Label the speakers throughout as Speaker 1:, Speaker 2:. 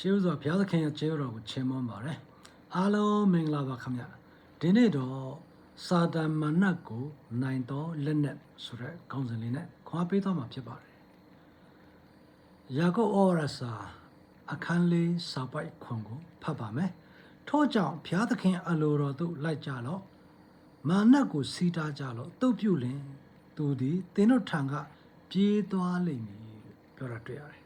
Speaker 1: ရှေးဥစွာဘုရားသခင်ရဲ့ကျေးဇူးတော်ကိုချီးမွမ်းပါတယ်အားလုံးမင်္ဂလာပါခင်ဗျဒီနေ့တော့စာတန်မနတ်ကိုနိုင်တော်လက်နဲ့ဆိုတဲ့ခေါင်းစဉ်လေးနဲ့ခွာပေးသွားမှာဖြစ်ပါတယ်ယာကုပ်ဩဝါဒစာအခန်းလေးစာပိုက်ခွန်ကိုဖတ်ပါမယ်ထို့ကြောင့်ဘုရားသခင်အလိုတော်သို့လိုက်ကြလော့မာနတ်ကိုစီးတားကြလော့တုတ်ပြုလင်သူသည်သင်တို့ထံကပြေးသွားလိမ့်မည်လို့ပြောတာတွေ့ရတယ်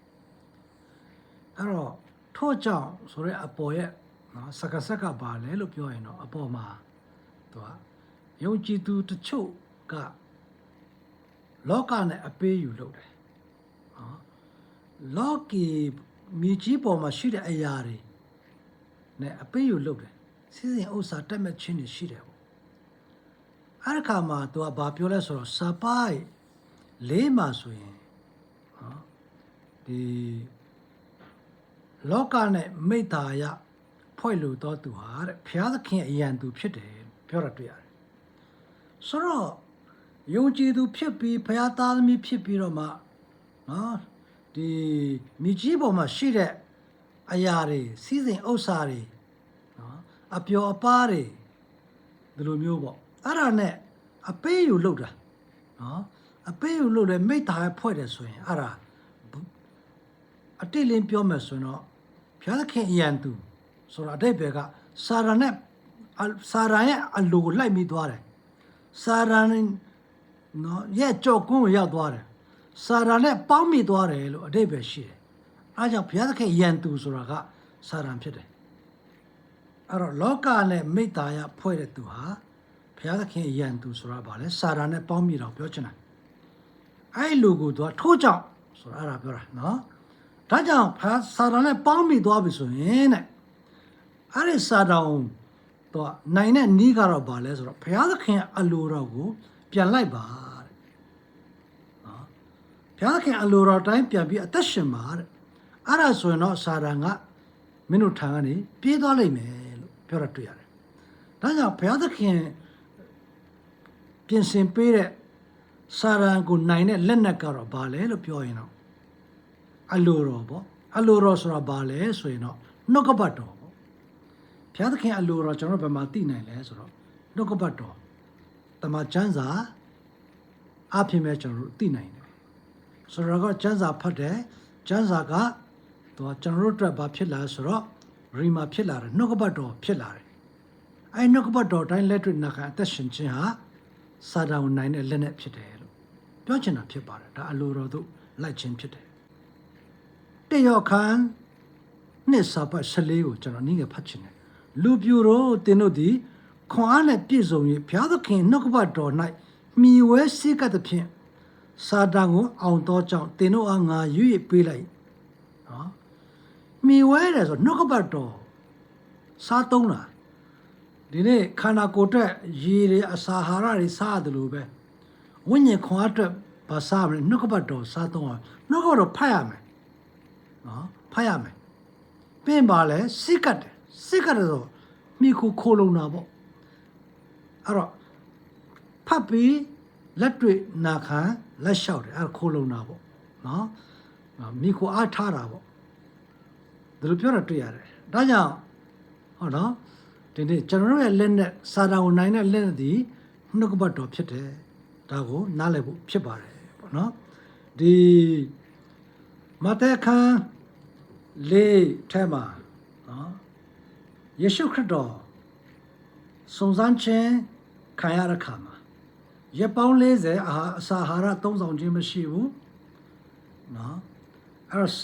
Speaker 1: အဲ့တော့ ထို့ကြောင့်ဆိုရဲအပေါ်ရဲ့နော်စကားဆက်ကပါလဲလို့ပြောရင်တော့အပေါ်မှာသူကယုံကြည်သူတချို့ကလောကနဲ့အပေးယူလုပ်တယ်နော်လောကီမြေကြီးပေါ်မှာရှိတဲ့အရာတွေနဲ့အပေးယူလုပ်တယ်စီစဉ်ဥစ္စာတက်မဲ့ချင်းတွေရှိတယ်ပေါ့အဲ့ဒီခါမှာသူကဘာပြောလဲဆိုတော့စပိုက်လေးမှာဆိုရင်နော်ဒီ လောကနဲ့မိတ္တာယဖွဲ့လို့တော့သူဟာတဲ့ဘုရားသခင်အရန်သူဖြစ်တယ်ပြောတာတွေ့ရတယ်ဆိုတော့ယုံကြည်သူဖြစ်ပြီးဘုရားသားသမီးဖြစ်ပြီးတော့မှနော်ဒီမြေကြီးပေါ်မှာရှိတဲ့အရာတွေစီးစိမ်ဥစ္စာတွေနော်အပျော်အပါးတွေဒီလိုမျိုးပေါ့အဲ့ဒါနဲ့အပေးယူလုပ်တာနော်အပေးယူလုပ်တယ်မိတ္တာယဖွဲ့တယ်ဆိုရင်အဲ့ဒါ အတိတ်လင်းပြောမယ်ဆိုရင်တော့ဘုရားသခင်အရန်သူဆိုတာအတိတ်ဘယ်ကစာရနဲ့အစာရရဲ့အလိုကိုလိုက်မိသွားတယ်စာရနဲ့နော်ရဲ့ကြောက်ကွန်းကိုရောက်သွားတယ်စာရနဲ့ပေါင်းမိသွားတယ်လို့အတိတ်ပဲရှိတယ်အဲဒါကြောင့်ဘုရားသခင်အရန်သူဆိုတာကစာရန်ဖြစ်တယ်အဲ့တော့လောကနဲ့မိတ္တာယဖွဲ့တဲ့သူဟာဘုရားသခင်အရန်သူဆိုတာဗာလဲစာရနဲ့ပေါင်းမိတော့ပြောချင်တယ်အဲ့လူကိုသူကထိုးကြောက်ဆိုတာအဲ့ဒါပြောတာနော် ဒါကြောင့်ဖာစာတန်နဲ့ပေါင်းမိသွားပြီဆိုရင်တဲ့အဲ့ဒီစာတန်တော့နိုင်တဲ့နီးကတော့ဗာလဲဆိုတော့ဘုရားသခင်အလိုတော်ကို ပြန်လိုက်ပါတဲ့နော်ဘုရားသခင်အလိုတော်တိုင်းပြန်ပြီးအသက်ရှင်ပါတဲ့အဲ့ဒါဆိုရင်တော့စာတန်ကမင်းတို့ထံကနေပြေးသွားလိမ့်မယ်လို့ပြောတာတွေ့ရတယ်ဒါကြောင့်ဘုရားသခင်ပြင်ဆင်ပေးတဲ့စာတန်ကိုနိုင်တဲ့လက်နက်ကတော့ဗာလဲလို့ပြောရင်တော့ အလိုတော်ပေါ့အလိုတော်ဆိုတာဘာလဲဆိုရင်တော့နှုတ်ကပတ်တော်ပေါ့ဘုရားသခင်အလိုတော်ကျွန်တော်ဘယ်မှာသိနိုင်လဲဆိုတော့နှုတ်ကပတ်တော်တမန်ကျမ်းစာအဖြစ်မဲ့ကျွန်တော်တို့သိနိုင်တယ်ဆိုတော့ကကျမ်းစာဖတ်တယ်ကျမ်းစာကသူကကျွန်တော်တို့အတွက်ဘာဖြစ်လာဆိုတော့ရီမာဖြစ်လာတယ်နှုတ်ကပတ်တော်ဖြစ်လာတယ်အဲနှုတ်ကပတ်တော်တိုင်းလက်တွေ့နာခံအသက်ရှင်ခြင်းဟာစာတန်ကိုနိုင်တဲ့လက်နဲ့ဖြစ်တယ်လို့ပြောချင်တာဖြစ်ပါတယ်ဒါအလိုတော်တို့လိုက်ခြင်းဖြစ်တယ် တယောခန်းနှစ်စာပတ်14ကိုကျွန်တော်နည်းငယ်ဖတ်ချင်တယ်လူပြူတို့တင်တို့သည်ခွန်အားနဲ့ပြည့်စုံ၍ဘုရားသခင်နှုတ်ကပတ်တော်၌မြည်ဝဲစိတ်ကပ်သဖြင့်စာတန်ကိုအောင်သောကြောင့်တင်တို့အားငါရွေ့ပေးလိုက်နော်မြည်ဝဲတယ်ဆိုနှုတ်ကပတ်တော်စားသုံးတာဒီနေ့ခန္ဓာကိုယ်အတွက်ရေတွေအစာဟာရတွေစားရတယ်လို့ပဲဝိညာဉ်ခွန်အားအတွက်ဘာစားမလဲနှုတ်ကပတ်တော်စားသုံးအောင်နှုတ်ကပတ်တော်ဖတ်ရမယ် နော်ဖတ်ရမယ်ပြင်ပါလဲစိတ်ကတ်တယ်စိတ်ကတ်တယ်ဆိုမိခုခိုးလုံတာပေါ့အဲ့တော့ဖတ်ပြီးလက်တွေ့နာခံလက်လျှောက်တယ်အဲ့ဒါခိုးလုံတာပေါ့နော်မိခုအားထားတာပေါ့ဒါလိုပြောတာတွေ့ရတယ်ဒါကြောင့်ဟုတ်နော်ဒီနေ့ကျွန်တော်တို့ရဲ့လက်နဲ့စာတာကိုနိုင်တဲ့လက်နဲ့ဒီနှုတ်ကပတ်တော်ဖြစ်တယ်ဒါကိုနားလည်ဖို့ဖြစ်ပါတယ်ပေါ့နော်ဒီ မဿဲခန်းလေးထဲမှာနော်ယေရှုခရစ်တော်စုံစမ်းခြင်းခံရတဲ့ခါမှာရပောင်း40အာဟာအစာအာဟာရသုံးဆောင်ခြင်းမရှိဘူးနော်အဲ့တော့စ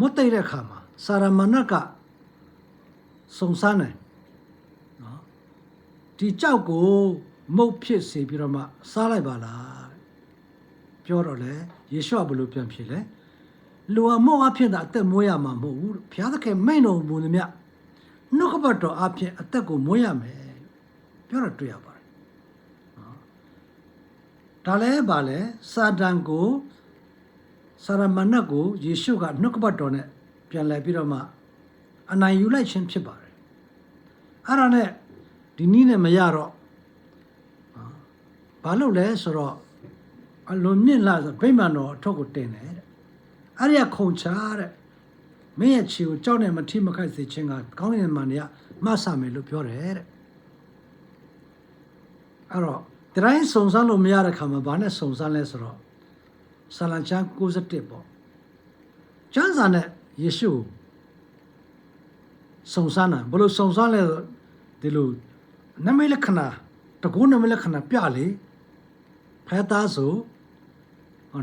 Speaker 1: မတ်တဲ့တဲ့ခါမှာစာရမဏတ်ကစုံစမ်းတယ်နော်ဒီကြောက်ကိုမုတ်ဖြစ်စေပြီးတော့မှစားလိုက်ပါလားပြောတော့လေယေရှုကဘယ်လိုပြန်ဖြေလဲ လူအမောအဖြစ်သာအသက်မွေးရမှာမဟုတ်ဘူးဘုရားသခင်မိန်တော်မူသမျှနှုတ်ကပတ်တော်အဖြစ်အသက်ကိုမွေးရမယ်ပြောတာတွေ့ရပါတယ်နော်ဒါလည်းပါလဲစာတန်ကိုစာရမဏတ်ကိုယေရှုကနှုတ်ကပတ်တော်နဲ့ပြန်လှည့်ပြီးတော့မှအနိုင်ယူလိုက်ခြင်းဖြစ်ပါတယ်အဲ့ဒါနဲ့ဒီနည်းနဲ့မရတော့နော်ဘာလို့လဲဆိုတော့အလွန်မြင့်လာဆိုဗိမာန်တော်အထုပ်ကိုတင်တယ်တဲ့ အဲ့ဒီကခုံချတဲ့မင်းရဲ့ခြေကိုကြောက်နဲ့မထိမခိုက်စေခြင်းကကောင်းကင်မန်တွေကမဆမယ်လို့ပြောတယ်တဲ့အဲ့တော့ဒီတိုင်းစုံစမ်းလို့မရတဲ့ခါမှာဘာနဲ့စုံစမ်းလဲဆိုတော့ဆာလံချန်61ပေါ့ကျမ်းစာနဲ့ယေရှုကိုစုံစမ်းတာဘယ်လိုစုံစမ်းလဲဆိုဒီလိုနမိတ်လက္ခဏာတကုနမိတ်လက္ခဏာပြလေဖဲသားဆိုဟော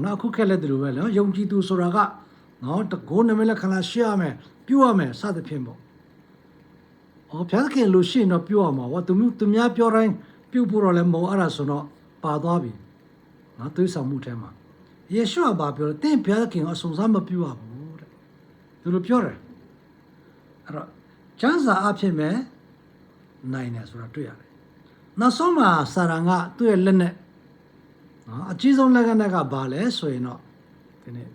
Speaker 1: နောက်အခုခက်လက်တယ်လို့ပဲနော်ယုံကြည်သူဆိုတာကနော်တကုနမိတ်လက္ခဏာရှေ့ရမယ်ပြုရမယ်စသဖြင့်ပေါ့ဩဘုရားသခင်လို့ရှိရင်တော့ပြုရမှာဟောသူမျိုးသူများပြောတိုင်းပြုဖို့တော့လည်းမဟုတ်အဲ့ဒါဆိုတော့ပါသွားပြီနော်သွေးဆောင်မှုထဲမှာယေရှုကဘာပြောလဲတင့်ဘုရားသခင်ကအဆုံးစားမပြုရဘူးတဲ့သူလိုပြောတယ်အဲ့တော့ကျမ်းစာအဖြစ်မဲ့နိုင်တယ်ဆိုတာတွေ့ရတယ်နောက်ဆုံးမှာစာရန်ကသူ့ရဲ့လက်နဲ့ နော်အကြီးဆုံးလက်ကနဲ့ကဘာလဲဆိုရင်တော့ဒီနေ့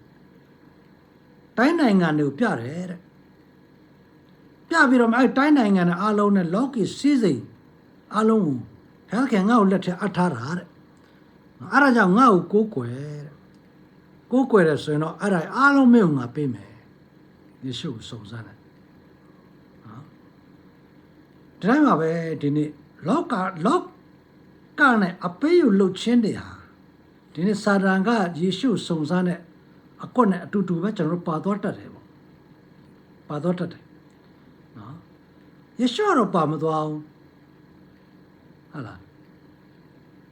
Speaker 1: တိုင်းနိုင်ငံတွေကိုပြတယ်တဲ့ပြပြီးတော့အဲ့တိုင်းနိုင်ငံနဲ့အားလုံးနဲ့လောကီစီးစိမ်အားလုံးကိုဘုရားခင်ငါ့ကိုလက်ထက်အပ်ထားတာတဲ့နော်အဲ့ဒါကြောင့်ငါ့ကိုကိုးကွယ်တဲ့ကိုးကွယ်တယ်ဆိုရင်တော့အဲ့ဒါအားလုံးမင်းကိုငါပေးမယ်ယေရှုကိုစုံစမ်းတယ်နော်ဒီတိုင်းမှာပဲဒီနေ့လောကလောကနဲ့အပေးယူလှုပ်ချင်းတွေဟာ ဒီနေ့စာတန်ကယေရှုစုံစမ်းတဲ့အကွက်နဲ့အတူတူပဲကျွန်တော်တို့ပါသွားတတ်တယ်ပေါ့ပါသွားတတ်တယ်နော်ယေရှုကတော့ပါမသွားဘူးဟာလား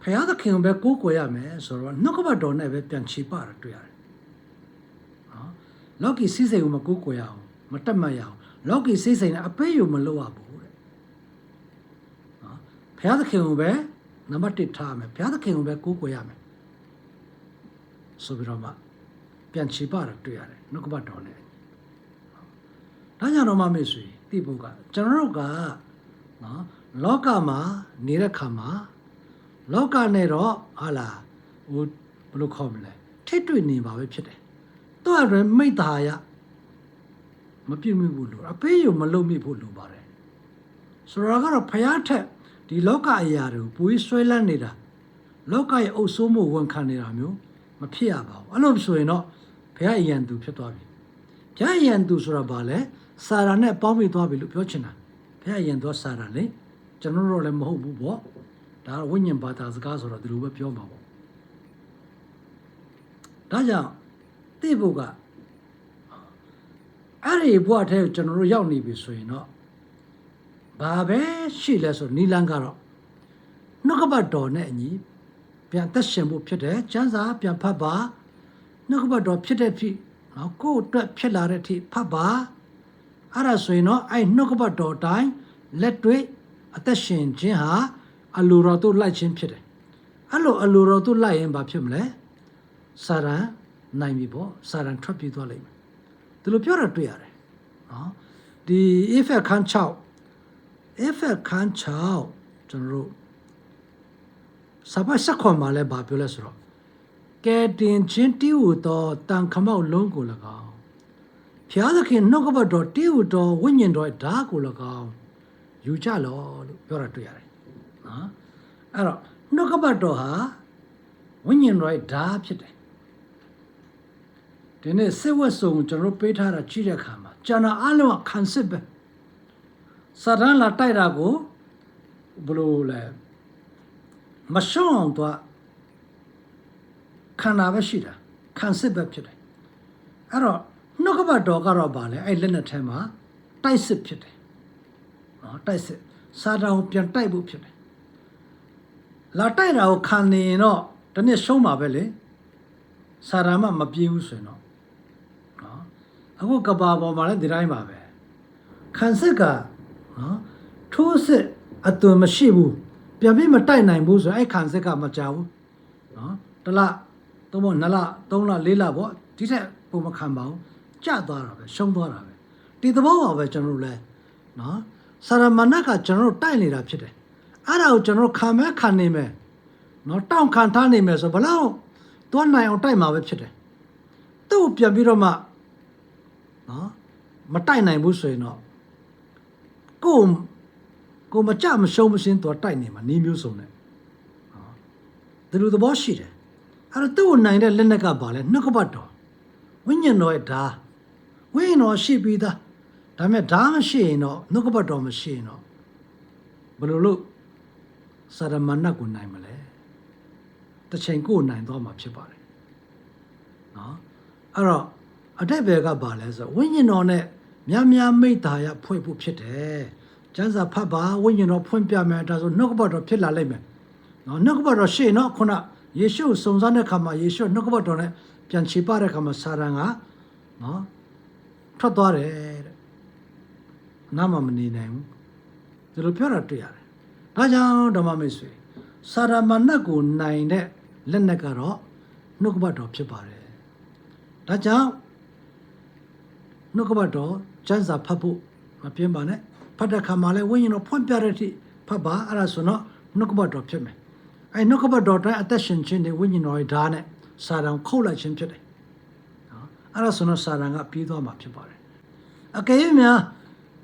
Speaker 1: ဖယားသခင်ပဲကိုးကွယ်ရမယ်ဆိုတော့နှုတ်ကပတ်တော်နဲ့ပဲပြန်ချီပါတာတွေ့ရတယ်နော်လောကီစီးစိမ်ကိုမကိုးကွယ်ရအောင်မတက်မှတ်ရအောင်လောကီစီးစိမ်နဲ့အပေးယူမလုပ်ရဘူးတဲ့နော်ဖယားသခင်ကိုပဲနံပါတ်1ထားမယ်ဖယားသခင်ကိုပဲကိုးကွယ်ရမယ် ဆိုပြီးတော့မှပြန်ချီပါတာတွေ့ရတယ်နှုတ်ကပတ်တော်နဲ့ဒါကြောင့်တော့မမေ့ဆွေတိဖို့ကကျွန်တော်တို့ကနော်လောကမှာနေတဲ့ခါမှာလောကနဲ့တော့ဟာလာဟိုဘယ်လိုခေါ်မလဲထိတွေ့နေပါပဲဖြစ်တယ်သူ့အတွင်းမိတ္တာယမပြည့်မိဘူးလို့အပေးယူမလုပ်မိဖို့လိုပါတယ်ဆိုတော့ကတော့ဖျားထက်ဒီလောကအရာတွေကိုပူပြီးဆွဲလန်းနေတာလောကရဲ့အုပ်ဆိုးမှုဝန်ခံနေတာမျိုး မဖြစ်ရပါဘူးအဲ့လိုဆိုရင်တော့ဘုရားအယံသူဖြစ်သွားပြီဘုရားအယံသူဆိုတာဘာလဲစာရာနဲ့ပေါင်းမိသွားပြီလို့ပြောချင်တာဘုရားအယံသူကစာရာလေကျွန်တော်တို့လည်းမဟုတ်ဘူးပေါ့ဒါကဝိညာဉ်ဘာသာစကားဆိုတော့ဒီလိုပဲပြောမှာပေါ့ဒါကြောင့်သိဖို့ကအဲ့ဒီဘဝထဲကိုကျွန်တော်တို့ရောက်နေပြီဆိုရင်တော့ဘာပဲရှိလဲဆိုနီလန်းကတော့နှုတ်ကပတ်တော်နဲ့အညီ ပြန်သက်ရှင်ဖို့ဖြစ်တယ်ကျမ်းစာပြန်ဖတ်ပါနှုတ်ကပတ်တော်ဖြစ်တဲ့ဖြစ်နော်ကိုယ့်အတွက်ဖြစ်လာတဲ့အထိဖတ်ပါအဲ့ဒါဆိုရင်တော့အဲ့နှုတ်ကပတ်တော်တိုင်းလက်တွေ့အသက်ရှင်ခြင်းဟာအလိုတော်တို့လိုက်ခြင်းဖြစ်တယ်အဲ့လိုအလိုတော်တို့လိုက်ရင်ဘာဖြစ်မလဲစာရန်နိုင်ပြီပေါ့စာရန်ထွက်ပြေးသွားလိမ့်မယ်ဒီလိုပြောတာတွေ့ရတယ်နော်ဒီ if ခန်း6 if ခန်း6ကျွန်တော်တို့ စပါစခွန်မှာလဲဘာပြောလဲဆိုတော့ကဲတင်ချင်းတီးဟူသောတန်ခမောက်လုံးကို၎င်းဖျားသခင်နှုတ်ကပတ်တော်တီးဟူသောဝိညာဉ်တော်ဓာတ်ကို၎င်းယူကြလောလို့ပြောတာတွေ့ရတယ်နော်အဲ့တော့နှုတ်ကပတ်တော်ဟာဝိညာဉ်တော်ရဲ့ဓာတ်ဖြစ်တယ်ဒီနေ့စစ်ဝတ်စုံကျွန်တော်တို့ပေးထားတာကြည့်တဲ့အခါမှာကျန်တာအလုံးကခံစစ်ပဲစာရန်လာတိုက်တာကိုဘယ်လိုလဲ မရှုံးအောင်တော့ခန္ဓာပဲရှိတာခံစစ်ပဲဖြစ်တယ်အဲ့တော့နှုတ်ကပတ်တော်ကတော့ဗာလဲအဲ့လက်နဲ့ထဲမှာတိုက်စစ်ဖြစ်တယ်နော်တိုက်စစ်စာတန်ကိုပြန်တိုက်ဖို့ဖြစ်တယ်လာတိုက်တာကိုခံနေရင်တော့ဒီနေ့ရှုံးမှာပဲလေစာတန်မှမပြေးဘူးဆိုရင်တော့နော်အခုကဘာပေါ်မှာလည်းဒီတိုင်းပါပဲခံစစ်ကနော်ထိုးစစ်အသွင်မရှိဘူး ပြန်ပြီးမတိုက်နိုင်ဘူးဆိုရင်အဲ့ခံစစ်ကမကြဘူးနော်တလသုံးဖို့နှစ်လသုံးလလေးလပေါ့ဒီထက်ပုံမခံပါဘူးကြသွားတာပဲရှုံးသွားတာပဲဒီသဘောပါပဲကျွန်တော်တို့လဲနော်ဆာရမဏကကျွန်တော်တို့တိုက်နေတာဖြစ်တယ်အဲ့ဒါကိုကျွန်တော်တို့ခံမဲခံနေမယ်နော်တောင့်ခံထားနေမယ်ဆိုဘလောက်သွားနိုင်အောင်တိုက်မှာပဲဖြစ်တယ်သူ့ကိုပြန်ပြီးတော့မှနော်မတိုက်နိုင်ဘူးဆိုရင်တော့ကိုယ် ကိုမကြမရှုံးမရှင်းတော့တိုက်နေမှာနီးမျိုးစုံနဲ့နော်ဒီလိုသဘောရှိတယ်အဲ့တော့သူ့ကိုနိုင်တဲ့လက်နက်ကပါလဲနှုတ်ကပတ်တော်ဝိညာဉ်တော်ရဲ့ဓာဝဝိညာဉ်တော်ရှိပြီးသားဒါပေမဲ့ဒါမရှိရင်တော့နှုတ်ကပတ်တော်မရှိရင်တော့ဘယ်လိုလုပ်စာရမဏတ်ကိုနိုင်မလဲတစ်ချိန်ကိုယ်နိုင်တော့မှာဖြစ်ပါတယ်နော်အဲ့တော့အတိတ်ဘယ်ကပါလဲဆိုတော့ဝိညာဉ်တော်နဲ့များများမိတ္တာရဖွဲ့ဖို့ဖြစ်တယ် ကျမ်းစာဖတ်ပါဝိညာဉ်တော်ဖွင့်ပြမယ်ဒါဆိုနှုတ်ကပတ်တော်ဖြစ်လာလိမ့်မယ်နော်နှုတ်ကပတ်တော်ရှိရင်တော့ခုနယေရှုစုံစမ်းတဲ့ခါမှာယေရှုနှုတ်ကပတ်တော်နဲ့ပြန်ခြေပတဲ့ခါမှာစာရန်ကနော်ထွက်သွားတယ်တဲ့နားမမနေနိုင်ဘူးဒီလိုပြောတာတွေ့ရတယ်ဒါကြောင့်ဓမ္မမိတ်ဆွေစာရမဏတ်ကိုနိုင်တဲ့လက်နက်ကတော့နှုတ်ကပတ်တော်ဖြစ်ပါတယ်ဒါကြောင့်နှုတ်ကပတ်တော်ကျမ်းစာဖတ်ဖို့မပြင်းပါနဲ့ ဖတ်တဲ့ခါမှာလည်းဝိညာဉ်တော်ဖွင့်ပြတဲ့အထိဖတ်ပါအဲ့ဒါဆိုတော့နှုတ်ကပတ်တော်ဖြစ်မယ်အဲ့နှုတ်ကပတ်တော်တိုင်းအသက်ရှင်ခြင်းတွေဝိညာဉ်တော်ရဲ့ဓာတ်နဲ့စာတန်ခုတ်လိုက်ခြင်းဖြစ်တယ်နော်အဲ့ဒါဆိုတော့စာတန်ကပြီးသွားမှာဖြစ်ပါတယ်အကယ်၍များ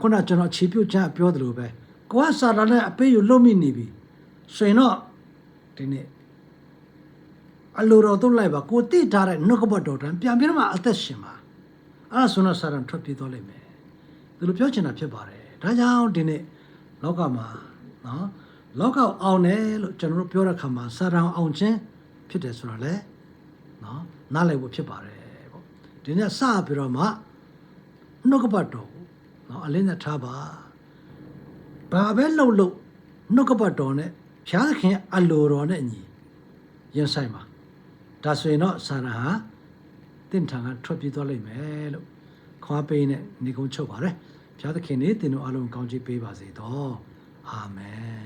Speaker 1: ခုနကျွန်တော်ခြေပြုတ်ချပြောသလိုပဲကိုကစာတန်နဲ့အပေးယူလွတ်မိနေပြီဆိုရင်တော့ဒီနေ့အလိုတော်တို့လိုက်ပါကိုတိထားတဲ့နှုတ်ကပတ်တော်တိုင်းပြန်ပြီးတော့မှအသက်ရှင်ပါအဲ့ဒါဆိုတော့စာရန်ထွက်ပြေးသွားလိမ့်မယ်ဒီလိုပြောချင်တာဖြစ်ပါတယ် ဒါကြောင့်ဒီနေ့လောကမှာနော်လောကအောင်တယ်လို့ကျွန်တော်တို့ပြောတဲ့ခါမှာစာရန်အောင်ခြင်းဖြစ်တယ်ဆိုတော့လေနော်နားလည်ဖို့ဖြစ်ပါတယ်ပေါ့ဒီနေ့စပြီးတော့မှနှုတ်ကပတ်တော်ကိုနော်အလင်းနဲ့ထားပါဘာပဲလှုပ်လို့နှုတ်ကပတ်တော်နဲ့ဖျားသခင်အလိုတော်နဲ့ညီရင်ဆိုင်ပါဒါဆိုရင်တော့စာရန်ဟာတင့်ထံကထွက်ပြေးသွားလိမ့်မယ်လို့ခွာပေးနဲ့နေကုန်းချုပ်ပါတယ် ဘုရားသခင်နေတင်တို့အလုံးကောင်းချီးပေးပါစေတော့အာမင်